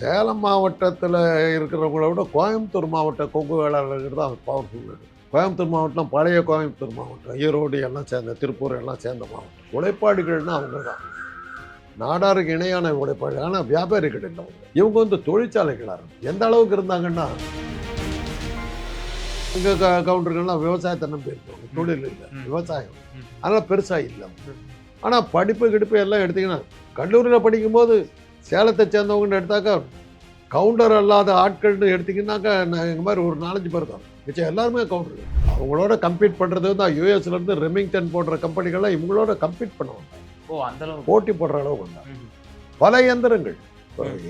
சேலம் மாவட்டத்தில் இருக்கிறவங்கள விட கோயம்புத்தூர் மாவட்ட கொங்கு வேளாளர்கள் தான் பவர்ஃபுல் கோயம்புத்தூர் மாவட்டம் பழைய கோயம்புத்தூர் மாவட்டம் ஈரோடு எல்லாம் சேர்ந்த திருப்பூர் எல்லாம் சேர்ந்த மாவட்டம். உழைப்பாளிகள்னா அவங்க தான் நாடாருக்கு இணையான உழைப்பாளி ஆனால் வியாபாரிகள் இல்லை இவங்க வந்து தொழிற்சாலைகளாக இருக்கும் எந்த அளவுக்கு இருந்தாங்கன்னா இங்கே க கவுண்டர்கள்லாம் விவசாயத்தை நம்பி இருப்பாங்க. தொழில் இல்லை. விவசாயம். ம். அதெல்லாம் பெருசாக இல்லை. ஆனால் படிப்பு கிடிப்பு எல்லாம் எடுத்தீங்கன்னா கல்லூரியில் படிக்கும்போது சேலத்தை சேர்ந்தவங்கன்னு எடுத்தாக்கா கவுண்டர் அல்லாத ஆட்கள்னு எடுத்தீங்கன்னாக்கா நான் எங்கள் மாதிரி ஒரு நாலஞ்சு பேர் தான். மிச்சம் எல்லாருமே கவுண்டர் அவங்களோட கம்பீட் பண்ணுறது வந்து யூஎஸ்ல இருந்து ரெமிங்டன் போன்ற கம்பெனிகள்லாம் இவங்களோட கம்பீட் பண்ணுவாங்க. ஓ அந்த அளவுக்கு. போட்டி போடுற அளவுக்கு ம். பல இயந்திரங்கள்.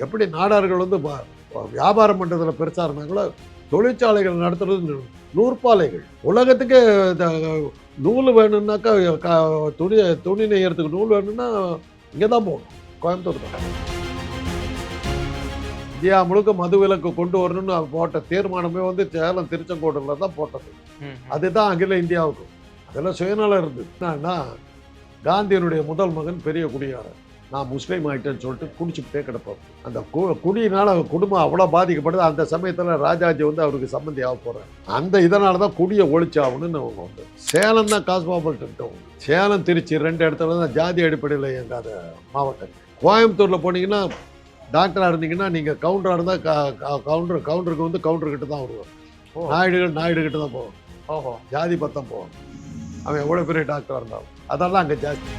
எப்படி நாடார்கள் வந்து வியாபாரம் பண்ணுறதுல பெருசாக இருந்தாங்களோ தொழிற்சாலைகள் நடத்துறது நூற்பாலைகள். உலகத்துக்கு நூல் வேணும்னாக்கா க- துணி துணி நெய்யறதுக்கு நூல் வேணும்னா இங்கே தான் போகணும். கோயம்புத்தூர் தான். இந்தியா முழுக்க மது விலக்கு கொண்டு வரணும்னு போட்ட தீர்மானமே வந்து சேலம் திருச்செங்கோட்டில் தான் போட்டது. அதுதான் அகில இந்தியாவுக்கு. அதெல்லாம் சுயநலம் இருந்தது. என்னன்னா காந்தியனுடைய முதல் மகன் பெரிய குடியாரன் நான் முஸ்லீம் ஆயிட்டேன்னு சொல்லிட்டு குடிச்சுக்கிட்டே கிடப்பார். அந்த கு- குடியினால குடும்பம் அவ்வளோ பாதிக்கப்படுது அந்த சமயத்தில் ராஜாஜி வந்து அவருக்கு சம்மந்தி ஆக போகிறார் அந்த இதனால தான் குடியை ஒழிச்சாகணும்னு அவங்க வந்து சேலம் தான் காஸ்மாபாலிட்டன் சேலம் திருச்சி ரெண்டு இடத்துல தான் ஜாதி அடிப்படையில் இயங்காத மாவட்டம். கோயம்புத்தூரில் போனீங்கன்னா டாக்டராக இருந்தீங்கன்னா நீங்கள் கவுண்டராக இருந்தால் கவுண்டர் கவுண்டருக்கு வந்து கவுண்டர்கிட்ட தான் வருவார் ஓ. நாயுடுகள் நாயுடு கிட்ட தான் போவார் ஓஹோ. ஜாதி பத்தம் போவான் அவன் எவ்வளோ பெரிய டாக்டராக இருந்தாலும். அதெல்லாம் அங்கே ஜாஸ்தி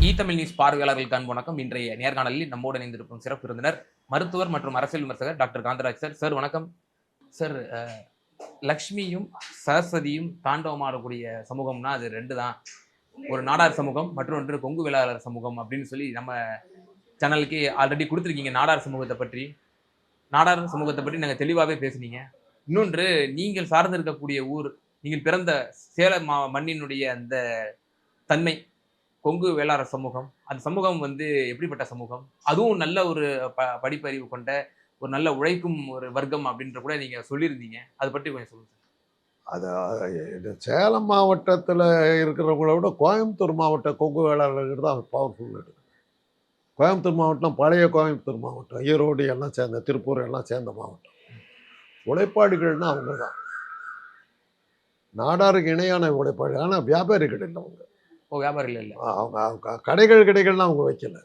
இ தமிழ் நியூஸ் பார்வையாளர்களுக்கு அன்பு வணக்கம். இன்றைய நேர்காணலில் நம்மோடு இணைந்திருக்கும் சிறப்பு விருந்தினர் மருத்துவர் மற்றும் அரசியல் விமர்சகர் டாக்டர் காந்தராஜ் சார். சார் வணக்கம். சார் லக்ஷ்மியும் சரஸ்வதியும் தாண்டவமாடக்கூடிய சமூகம்னா அது ரெண்டு தான் ஒரு நாடார் சமூகம் மற்றொன்று கொங்கு வேளாளர் சமூகம் அப்படின்னு சொல்லி நம்ம சேனலுக்கு ஆல்ரெடி கொடுத்துருக்கீங்க நாடார் சமூகத்தை பற்றி. நாடார் சமூகத்தை பற்றி நாங்கள் தெளிவாகவே பேசுனீங்க. இன்னொன்று நீங்கள் சார்ந்திருக்கக்கூடிய ஊர் நீங்கள் பிறந்த சேல மா மண்ணினுடைய அந்த தன்மை கொங்கு வேளாளர் சமூகம். அந்த சமூகம் வந்து எப்படிப்பட்ட சமூகம்? அதுவும் நல்ல ஒரு ப படிப்பறிவு கொண்ட ஒரு நல்ல உழைக்கும் ஒரு வர்க்கம் அப்படின்ற கூட நீங்க சொல்லியிருந்தீங்க. அதை பற்றி கொஞ்சம் சொல்லுங்க. சார் அது சேலம் மாவட்டத்தில் இருக்கிறவங்கள விட கோயம்புத்தூர் மாவட்ட கொங்கு வேளாளர்கள் தான் பவர்ஃபுல் இருக்குது கோயம்புத்தூர் மாவட்டம் பழைய கோயம்புத்தூர் மாவட்டம் ஈரோடு எல்லாம் சேர்ந்த திருப்பூர் எல்லாம் சேர்ந்த மாவட்டம். உழைப்பாளிகள்னா அவங்க தான். நாடாருக்கு இணையான உழைப்பாளி ஆனால் வியாபாரிகள் இல்லை அவங்க. வியாபாரிகள் இல்லை. அவங்க கடைகள் கடைகள்லாம் அவங்க வைக்கல.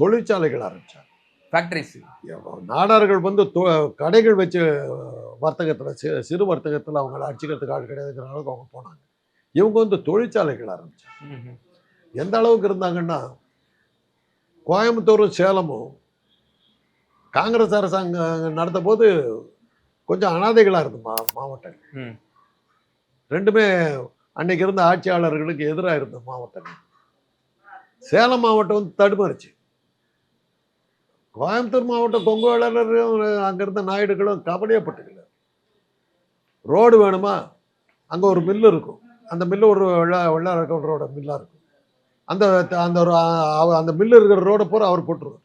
தொழிற்சாலைகள் ஆரம்பிச்சாங்க. ஃபேக்டரிஸ் நாடார்கள் வந்து கடைகள் வச்சு வர்த்தகத்தில் சி சிறு வர்த்தகத்தில் அவங்கள அடிச்சுக்கிறதுக்கு ஆள் கிடையாதுங்கிற அளவுக்கு அவங்க போனாங்க. இவங்க வந்து தொழிற்சாலைகள் ஆரம்பிச்சாங்க. எந்த அளவுக்கு இருந்தாங்கன்னா கோயம்புத்தூரும் சேலமும் காங்கிரஸ் அரசாங்கம் நடத்த போது கொஞ்சம் அனாதைகளாக இருந்து மா மாவட்டங்கள். ரெண்டுமே அன்னைக்கு இருந்த ஆட்சியாளர்களுக்கு எதிராக இருந்த மாவட்டங்கள். சேலம் மாவட்டம் வந்து தடுமாறுச்சு. கோயம்புத்தூர் மாவட்டம் கொங்கு வேளாளரும் அங்கே இருந்த நாயுடுகளும் கபடியப்பட்டுக்கல ரோடு வேணுமா? அங்கே ஒரு மில்லு இருக்கும். அந்த மில்லு ஒரு வெள்ளா வெள்ளார கவுண்டரோட மில்லாக இருக்கும். அந்த அந்த ஒரு அந்த மில்லு இருக்கிற ரோடை பூரா அவர் போட்டுருவார்.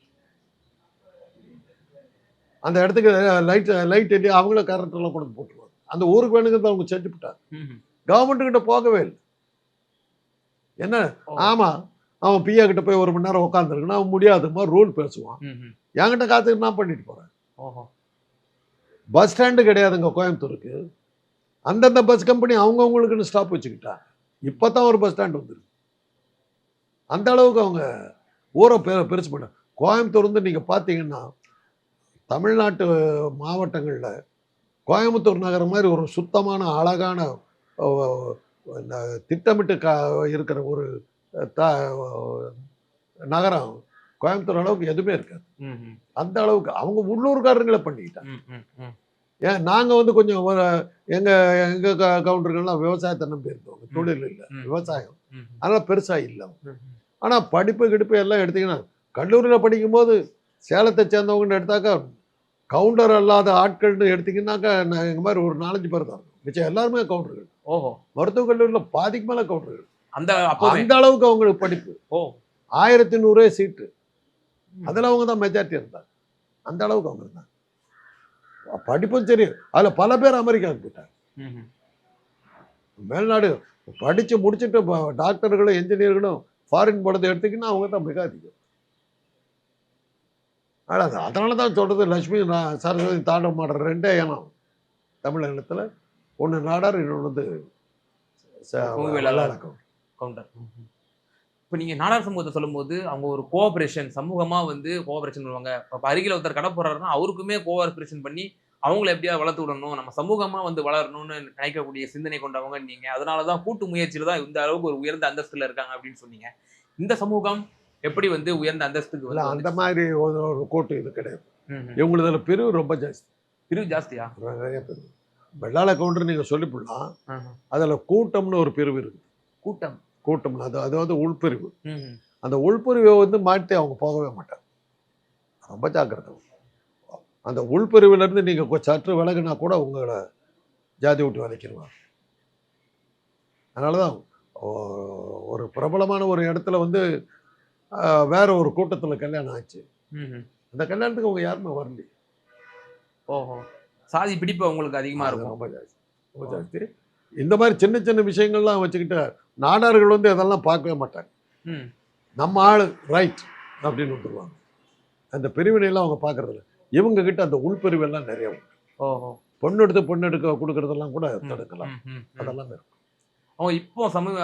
அந்த இடத்துக்கு லைட் லைட் எட்டி அவங்கள கரண்ட் எல்லாம் கொண்டு போட்டுருவாங்க அந்த ஊருக்கு வேணுங்கிறத அவங்க செஞ்சு விட்டாங்க கவர்மெண்ட் கிட்ட போகவே இல்லை. என்ன? ஓ. அவன் பிஏ கிட்ட போய் ஒரு மணி நேரம் உட்காந்துருக்கணும் அவன் முடியாதுமா ரூல் பேசுவான். என்கிட்ட காத்துக்கு நான் பண்ணிட்டு போறேன். ஓஹோ. பஸ் ஸ்டாண்டு கிடையாதுங்க கோயம்புத்தூருக்கு. அந்தந்த பஸ் கம்பெனி அவங்கவுங்களுக்குன்னு ஸ்டாப் வச்சுக்கிட்டாங்க. இப்போ தான் ஒரு பஸ் ஸ்டாண்ட் வந்துருக்கு. அந்த அளவுக்கு அவங்க ஊரை பெ பெருசு பண்ண கோயம்புத்தூர் வந்து நீங்கள் பார்த்தீங்கன்னா தமிழ்நாட்டு மாவட்டங்களில் கோயம்புத்தூர் நகரம் மாதிரி ஒரு சுத்தமான அழகான திட்டமிட்டு க இருக்கிற ஒரு த நகரம். கோயம்புத்தூர் அளவுக்கு எதுவுமே இருக்காது. அந்த அளவுக்கு அவங்க உள்ளூர்காரங்களை பண்ணிக்கிட்டாங்க. ஏன் நாங்கள் வந்து கொஞ்சம் எங்கள் எங்கள் க கவுண்டர்கள்லாம் விவசாயத்தை நம்பி இருந்தவங்க. தொழில் இல்லை விவசாயம். அதெல்லாம் பெருசாக இல்லை ஆனால் படிப்பு கிடிப்பு எல்லாம் எடுத்தீங்கன்னா கல்லூரியில் படிக்கும்போது சேலத்தை சேர்ந்தவங்கன்னு எடுத்தாக்கா கவுண்டர் அல்லாத ஆட்கள்னு எடுத்தீங்கன்னாக்கா நான் எங்கள் மாதிரி ஒரு நாலஞ்சு பேர் தான். மிச்சம் எல்லாருமே கவுண்டர்கள். ஓஹோ. மருத்துவக் கல்லூரியில் பாதிக்கு மேலே கவுண்டர்கள். அந்த அந்த அளவுக்கு அவங்களுக்கு படிப்பு. ஓ. ஆயிரத்தி நூறே சீட்டு. அதில் அவங்க தான் மெஜாரிட்டி இருந்தாங்க. அந்த அளவுக்கு அவங்க இருந்தாங்க. படிப்பும் சரி. அதில் பல பேர் அமெரிக்காவுக்கு போயிட்டாங்க. மேல்நாடு படித்து முடிச்சுட்டு டாக்டர்களும் என்ஜினியர்களும் ஃபாரின் போனதை எடுத்திங்கன்னா அவங்க தான் மிக அதிகம். அதாவது அதனால தான் சொல்கிறது லட்சுமி நா- சரஸ்வதி தாண்டம் மாடுற ரெண்டே இனம். தமிழகத்தில் ஒன்று நாடார் இன்னொன்று வந்து வேளாளர். வெள்ளாளக்கம் கவுண்டர் இப்போ நீங்க நாடார் சமூகத்தை சொல்லும்போது அவங்க ஒரு கோஆபரேஷன் சமூகமா வந்து கோஆபரேஷன் பண்ணுவாங்க. இப்போ அருகில் ஒருத்தர் கடை போறாருன்னா அவருக்குமே கோஆபரேஷன் பண்ணி அவங்கள எப்படியா வளர்த்து விடணும் நம்ம சமூகமா வந்து வளரணும்னு நினைக்கக்கூடிய சிந்தனை கொண்டவங்க நீங்க. அதனாலதான் கூட்டு முயற்சியில தான் இந்த அளவுக்கு ஒரு உயர்ந்த அந்தஸ்துல இருக்காங்க அப்படின்னு சொன்னீங்க. இந்த சமூகம் எப்படி வந்து உயர்ந்த அந்தஸ்துக்கு இல்லை வந்து அந்த மாதிரி ஒரு கோட்டு இது கிடையாது. இவங்களதுல பிரிவு ரொம்ப ஜாஸ்தி. பிரிவு ஜாஸ்தியா? நிறைய பிரிவு. வெள்ளாள கவுண்டர் நீங்கள் சொல்லிவிடலாம். அதில் கூட்டம்னு ஒரு பிரிவு இருக்குது கூட்டம். கூட்டம்னு அது அது வந்து உள்பிரிவு. அந்த உள்பிரிவை வந்து மாட்டி அவங்க போகவே மாட்டாங்க. ரொம்ப ஜாக்கிரதை. அந்த உள்பிரிவிலேருந்து நீங்கள் சற்று விலகுனா கூட உங்களை ஜாதி விட்டு விலைக்கிடுவாங்க அதனால தான் ஒரு பிரபலமான ஒரு இடத்துல வந்து வேற ஒரு கூட்டத்தில் கல்யாணம் ஆச்சு. அந்த கல்யாணத்துக்கு அவங்க யாருமே வரல ஓஹோ. சாதி பிடிப்பு அவங்களுக்கு அதிகமா அது இருக்கும். ரொம்ப ஜாஸ்தி. ரொம்ப ஜாஸ்தி. இந்த மாதிரி சின்ன சின்ன விஷயங்கள்லாம் வச்சுக்கிட்டு நாடார்கள் வந்து அதெல்லாம் பார்க்கவே மாட்டாங்க. நம்ம ஆளு ரைட் அப்படின்னு விட்டுருவாங்க. அந்த பிரிவினையெல்லாம் அவங்க பார்க்கறதில்ல. இவங்க கிட்ட அந்த உள்பிரிவெல்லாம் நிறைய உண்டு. ஓஹோ. பொண்ணு எடுத்து பொண்ணு எடுக்க கொடுக்கறதெல்லாம் கூட தடுக்கலாம். அதெல்லாம் இருக்கும். அவங்க இப்போ சமூக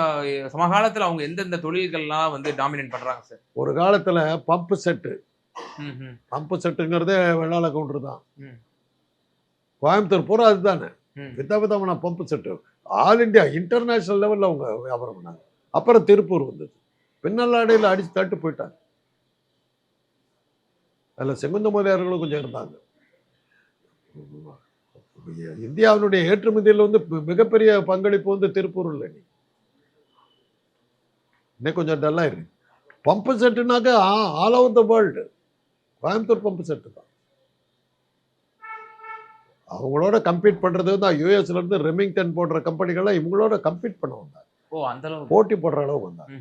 சமகாலத்துல அவங்க எந்தெந்த தொழில்கள்லாம் வந்து டாமினேட் பண்றாங்க சார் ஒரு காலத்துல பம்பு செட்டு பம்பு செட்டுங்கிறதே வெள்ளாள கவுண்டர் தான். கோயம்புத்தூர் பூரா அதுதானே. வித விதமான pump set all India international லெவலில் அவங்க வியாபாரம் பண்ணாங்க. அப்புறம் திருப்பூர் வந்தது. பின்னல்லாடையில் அடிச்சு தட்டு போயிட்டாங்க. அதில் செங்குந்த முதலியார்களும் கொஞ்சம் இருந்தாங்க. இந்தியாவினுடைய ஏற்றுமதியில் வந்து மிகப்பெரிய பங்களிப்பு வந்து திருப்பூர் இல்லை நீ இன்னும் கொஞ்சம் டல்லாக இருக்கு pump செட்டுனாக்க all over the world Coimbatore pump set தான். அவங்களோட கம்பீட் பண்ணுறது வந்து யூஎஸ்ல இருந்து ரெமிங்டன் போடுற கம்பெனிகள்லாம் இவங்களோட கம்பீட் பண்ண வந்தாங்க ஓ அந்த அளவுக்கு போட்டி போடுற அளவுக்கு வந்தாங்க.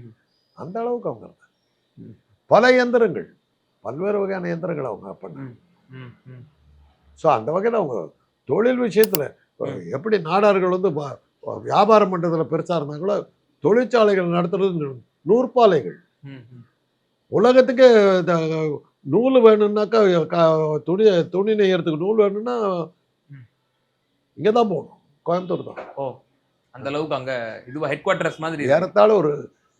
அந்த அளவுக்கு அவங்க இருந்தாங்க பல இயந்திரங்கள் பல்வேறு வகையான இயந்திரங்கள் அவங்க பண்ணாங்க. ஸோ அந்த வகையில் அவங்க தொழில் விஷயத்தில். எப்படி நாடார்கள் வந்து வியாபாரம் பண்ணுறதுல பெருசாக இருந்தாங்களோ தொழிற்சாலைகள் நடத்துறது நூற்பாலைகள். உலகத்துக்கு நூல் வேணும்னாக்கா துணி துணி நெய்யறதுக்கு நூல் வேணும்னா. இங்கே தான் போகணும் கோயம்புத்தூர் தான் ஓ அந்த அளவுக்கு அங்க இதுவா ஹெட் குவார்டர்ஸ் மாதிரி. ஏறத்தாழ ஒரு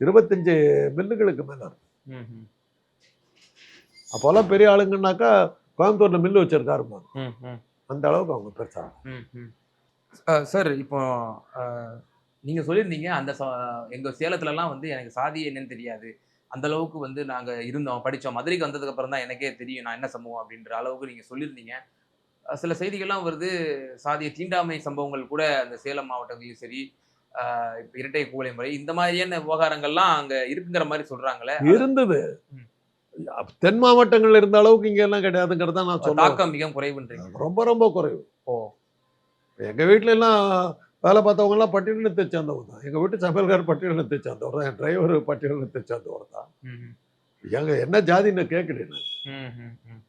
இருபத்தஞ்சு மில்லுகளுக்கு மேலே இருக்கும் ம், ம். அப்போல்லாம் பெரிய ஆளுங்கன்னாக்கா கோயம்புத்தூரில் மில்லு வச்சிருக்காருமா ம், ம். அந்த அளவுக்கு அவங்க பெருசாக ம், ம். அஹ் சார் இப்போ அஹ், நீங்க சொல்லியிருந்தீங்க அந்த ச- எங்க சேலத்துலலாம் வந்து எனக்கு சாதி என்னன்னு தெரியாது அந்த அளவுக்கு வந்து நாங்க இருந்தோம் படிச்சோம் மதுரைக்கு வந்ததுக்கு அப்புறம் தான் எனக்கே தெரியும் நான் என்ன சமூகம் அப்படின்ற அளவுக்கு நீங்க சொல்லியிருந்தீங்க சில செய்திகள்லாம் வருது. சாதிய தீண்டாமை சம்பவங்கள் கூட அந்த சேலம் மாவட்டங்களையும் சரி இப்ப இரட்டை கூலை முறை இந்த மாதிரியான விவகாரங்கள்லாம் அங்க இருக்குங்கிற மாதிரி சொல்றாங்களே. இருந்தது. தென் மாவட்டங்கள்ல இருந்த அளவுக்கு இங்க எல்லாம் கிடையாதுங்கிறத நான் சொல்லுவேன் தாக்கம் மிக குறைவுன்றீங்க. ரொம்ப ரொம்ப குறைவு. ஓ. எங்க வீட்ல எல்லாம் வேலை பார்த்தவங்க எல்லாம் பட்டியலத்தை சேர்ந்தவங்க தான் எங்க வீட்டு சமையல்கார் பட்டியலத்தை சேர்ந்தவர் தான் என் டிரைவர் பட்டியலத்தை சேர்ந்தவர் தான். எங்க என்ன ஜாதின்னு ம்.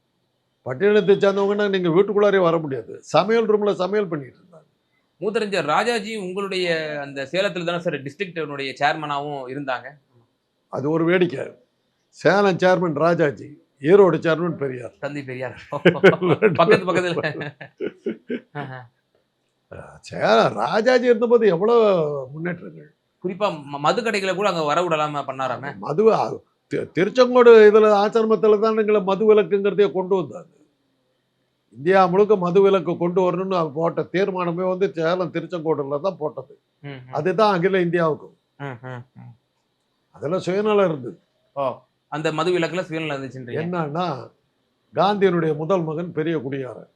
பட்டியலத்தை சேர்ந்தவங்கன்னா நீங்க வீட்டுக்குள்ளாரே வர முடியாது. சமையல் ரூம்ல சமையல் பண்ணிட்டு இருந்தாங்க. மூத்தறிஞர் ராஜாஜி உங்களுடைய அந்த சேலத்துல தானே சார் டிஸ்ட்ரிக்டினுடைய சேர்மனாவும் இருந்தாங்க? அது ஒரு வேடிக்கை. Salem chairman Rajaji Erode chairman Periyar. தந்தை பெரியார். பக்கத்து பக்கத்துல. சேலம் ராஜாஜி இருந்தபோது எவ்வளோ முன்னேற்றங்கள். குறிப்பா ம- மது கடைகளை கூட அங்க வர விடலாம பண்ணாராம? மது திருச்செங்கோடு இதுல ஆசிரமத்தில் தான் எங்களை மது விலக்குங்கிறதையே கொண்டு வந்தாங்க. இந்தியா முழுக்க மது விலக்கு கொண்டு வரணும்னு போட்ட தீர்மானமே வந்து சேலம் திருச்செங்கோடுல தான் போட்டது. அதுதான் அகில இந்தியாவுக்கும். ம், ம், ம். அதில் சுயநலம் இருந்தது. அந்த மது விலக்குல சுயநலம் இருந்துச்சுன்றீங்க. என்னன்னா காந்தியனுடைய முதல் மகன் பெரிய குடியாரன்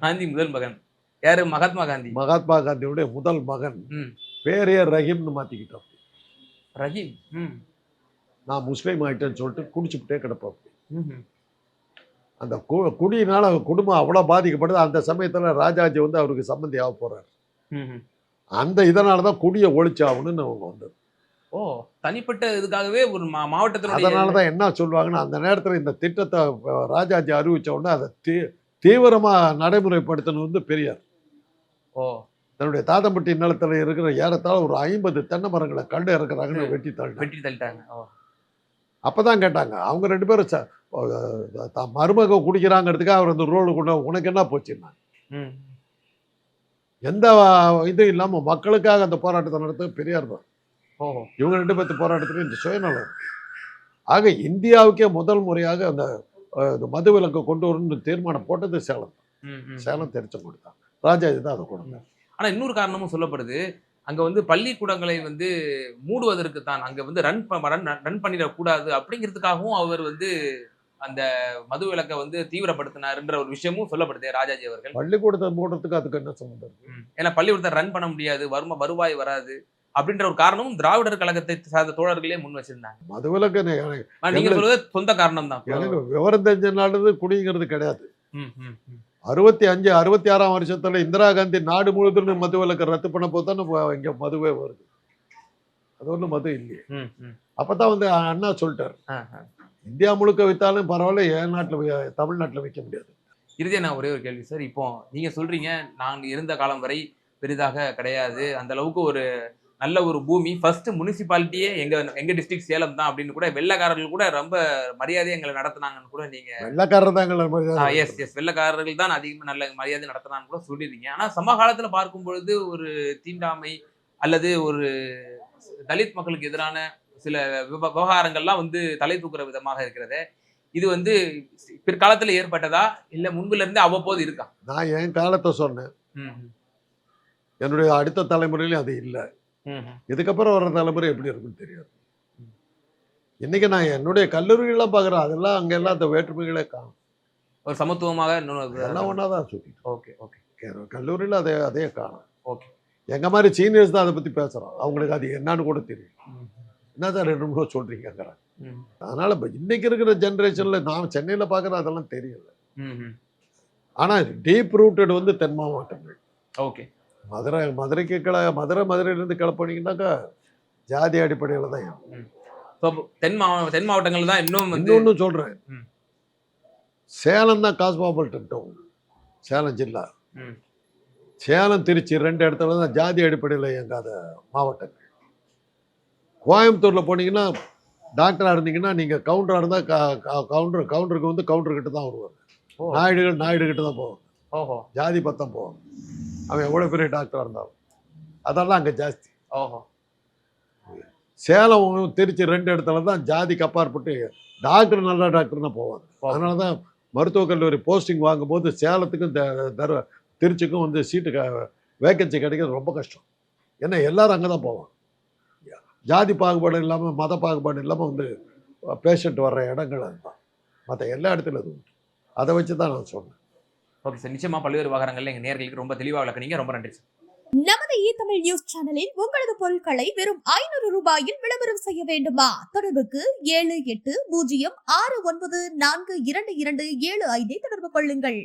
காந்தி முதல் மகன். யாரு? மகாத்மா காந்தி. மகாத்மா காந்தியுடைய முதல் மகன். ம். பேரே ரஹீம்னு மாத்திக்கிட்டான் ரஹீம். நான் முஸ்லீம் ஆயிட்டேன்னு சொல்லிட்டு குடிச்சுக்கிட்டே கிடப்பேன். அந்த கு- குடியினால குடும்பம் அவ்வளோ பாதிக்கப்படுது. அந்த சமயத்துல ராஜாஜி வந்து அவருக்கு சம்மந்தி ஆக ம். அந்த இதனால தான் குடியை ஒழிச்சாகணும்னு அவங்க வந்தது. ஓ தனிப்பட்ட இதுக்காகவே ஒரு மா- மாவட்டத்தினுடைய அதனால தான் என்ன சொல்லுவாங்கன்னா அந்த நேரத்தில் இந்த திட்டத்தை ராஜாஜி அறிவிச்ச உடனே அதை தீ தீவிரமாக நடைமுறைப்படுத்தினது வந்து பெரியார். ஓ. தன்னுடைய தாத்தம்பட்டி நிலத்துல இருக்கிற ஏறத்தாழ ஒரு ஐம்பது தென்னை மரங்களை கண்டு இறக்குறாங்கன்னு வெட்டி தள்ளிட்டாங்க. வெட்டி தள்ளிட்டாங்க. ஓ. அப்பதான் கேட்டாங்க. அவங்க ரெண்டு பேரும் தான் மருமக குடிக்கிறாங்கிறதுக்காக அவர் அந்த ரோடு கொண்டு உனக்கு என்ன போச்சுன்னா எந்த இதுவும் இல்லாம மக்களுக்காக அந்த போராட்டத்தை நடத்த பெரியார் தான். இவங்க ரெண்டு பேர்த்து போராட்டத்துக்கு இந்த சுயநலம். ஆக இந்தியாவுக்கே முதல் முறையாக அந்த மது விலக்கை கொண்டு வரணும்னு தீர்மானம் போட்டது சேலம் சேலம் தெரிச்சங்குடி தான் ராஜாஜி தான் அதை கொண்டு ஆனா இன்னொரு காரணமும் சொல்லப்படுது. அங்க வந்து பள்ளிக்கூடங்களை வந்து மூடுவதற்கு தான் அங்க வந்து ரன் ரன் ரன் பண்ணிடக்கூடாது அப்படிங்கிறதுக்காகவும் அவர் வந்து அந்த மது விலக்கை வந்து தீவிரப்படுத்தினாருன்ற ஒரு விஷயமும் சொல்லப்படுது ராஜாஜி அவர்கள். பள்ளிக்கூடத்தை மூடுறதுக்கு அதுக்கு என்ன சம்மந்தம். ஏன்னா பள்ளிக்கூடத்தை ரன் பண்ண முடியாது வரும வருவாய் வராது அப்படின்ற ஒரு காரணமும் திராவிடர் கழகத்தை சார்ந்த தோழர்களே முன் வச்சிருந்தாங்க. மது ஆனா நீங்க சொல்றது சொந்த காரணம் தான் எனக்கு விவரம் தெரிஞ்ச குடிங்கிறது கிடையாது. அறுபத்தி அஞ்சு அறுபத்தி ஆறாம் வருஷத்துல இந்திரா காந்தி நாடு முழுவதும் மது விலக்கு ரத்து பண்ண போது தானே இங்க மதுவே வருது. அது ஒன்றும் மது இல்லையே. ம். அப்பதான் வந்து அண்ணா சொல்லிட்டார். இந்தியா முழுக்க வித்தாலும் பரவாயில்ல என் நாட்டுல தமிழ்நாட்டுல விற்க முடியாது. இறுதியா நான் ஒரே ஒரு கேள்வி சார். இப்போ நீங்க சொல்றீங்க நாங்க இருந்த காலம் வரை பெரிதாக கிடையாது. அந்த அளவுக்கு ஒரு நல்ல ஒரு பூமி. ஃபர்ஸ்ட் முனிசிபாலிட்டியே எங்க எங்க டிஸ்ட்ரிக்ட் சேலம் தான் அப்படின்னு கூட வெள்ளக்காரர்கள் கூட ரொம்ப மரியாதை எங்களை நடத்துனாங்கன்னு கூட நீங்க வெள்ளக்காரர் தான் எஸ் எஸ் வெள்ளக்காரர்கள் தான் அதிகமாக நல்ல மரியாதை நடத்துனான்னு கூட சொல்லியிருக்கீங்க. ஆனா சமகாலத்துல பார்க்கும் பொழுது ஒரு தீண்டாமை அல்லது ஒரு தலித் மக்களுக்கு எதிரான சில விவ- விவகாரங்கள்லாம் வந்து தலை தூக்குற விதமாக இருக்கிறது. இது வந்து பிற்காலத்துல ஏற்பட்டதா? இல்ல முன்புல இருந்து அவ்வப்போது இருக்கா? நான் என் காலத்தை சொன்னேன். என்னுடைய அடுத்த தலைமுறையிலும் அது இல்லை. இதுக்கப்புறம் வர தலைமுறை எப்படி இருக்குன்னு தெரியாது. இன்னைக்கு நான் என்னுடைய கல்லூரிகள்லாம் பார்க்குறேன் அதெல்லாம் அங்க எல்லாம் அந்த வேற்றுமைகளே காணும். ஒரு சமத்துவமாக எல்லாம் ஒன்றா தான் சுற்றிட்டு ஓகே ஓகே. கல்லூரியில் அதே அதே காணும் ஓகே. எங்க மாதிரி சீனியர்ஸ் தான் அதை பத்தி பேசுறோம். அவங்களுக்கு அது என்னன்னு கூட தெரியும். என்ன சார் ரெண்டு மூணு சொல்றீங்கிறாங்க அதனால இப்ப இன்னைக்கு இருக்கிற ஜென்ரேஷன்ல நான் சென்னையில பார்க்குற அதெல்லாம் தெரியல. ஆனா டீப் ரூட்டட் வந்து தென் மாவட்டங்கள் ஓகே. மதுரை மதுரைக்கு கிள மதுரை மதுரையிலேருந்து கிளப்பினீங்கன்னாக்கா ஜாதி அடிப்படையில் தான் இருக்கும். தென் மாவட்ட தென் மாவட்டங்கள் தான் இன்னும் சொல்றேன். ம். சேலம் தான் காஸ்மாபாலிட்டன் டவுன் சேலம் ஜில்லா. சேலம் திருச்சி ரெண்டு இடத்துல தான் ஜாதி அடிப்படையில் இயங்காத மாவட்டங்கள். கோயம்புத்தூர்ல போனீங்கன்னா டாக்டரா இருந்தீங்கன்னா நீங்க கவுண்டரா இருந்தா கவுண்டர் கவுண்டருக்கு வந்து கவுண்டர் கிட்ட தான் வருவாங்க. நாயுடுகள் நாயுடு கிட்ட தான் போவாங்க. ஜாதி பத்தம் போவாங்க. அவன் எவ்வளவு பெரிய டாக்டரா இருந்தாலும். அதெல்லாம் அங்க ஜாஸ்தி. ஓஹோ. சேலம் திருச்சி ரெண்டு இடத்துல தான் ஜாதிக்கு அப்பாற்பட்டு டாக்டர் நல்ல டாக்டர்னா போவாங்க. ஓ. அதனால தான் மருத்துவக் கல்லூரி போஸ்டிங் வாங்கும்போது சேலத்துக்கும் த- தர திருச்சிக்கும் வந்து சீட்டு வேக்கன்சி கிடைக்கிறது ரொம்ப கஷ்டம். ஏன்னா எல்லாரும் அங்கே தான் போவாங்க. ஜாதி பாகுபாடு இல்லாமல் மத பாகுபாடு இல்லாமல் வந்து பேஷண்ட் வர்ற இடங்கள் அதுதான். மற்ற எல்லா இடத்துலையும் அது உண்டு. அதை வச்சு தான் நான் சொன்னேன். ஓகே சார் நிச்சயமா பல்வேறு விவகாரங்கள்ல எங்க நேர்களுக்கு ரொம்ப தெளிவா விளக்குனீங்க. ரொம்ப நன்றி சார் நமது இ தமிழ் நியூஸ் சேனலில் உங்களது பொருட்களை வெறும் ஐநூறு ரூபாயில் விளம்பரம் செய்ய வேண்டுமா? தொடர்புக்கு ஏழு எட்டு பூஜ்ஜியம் ஆறு ஒன்பது நான்கு இரண்டு இரண்டு ஏழு ஐந்தை தொடர்பு கொள்ளுங்கள்.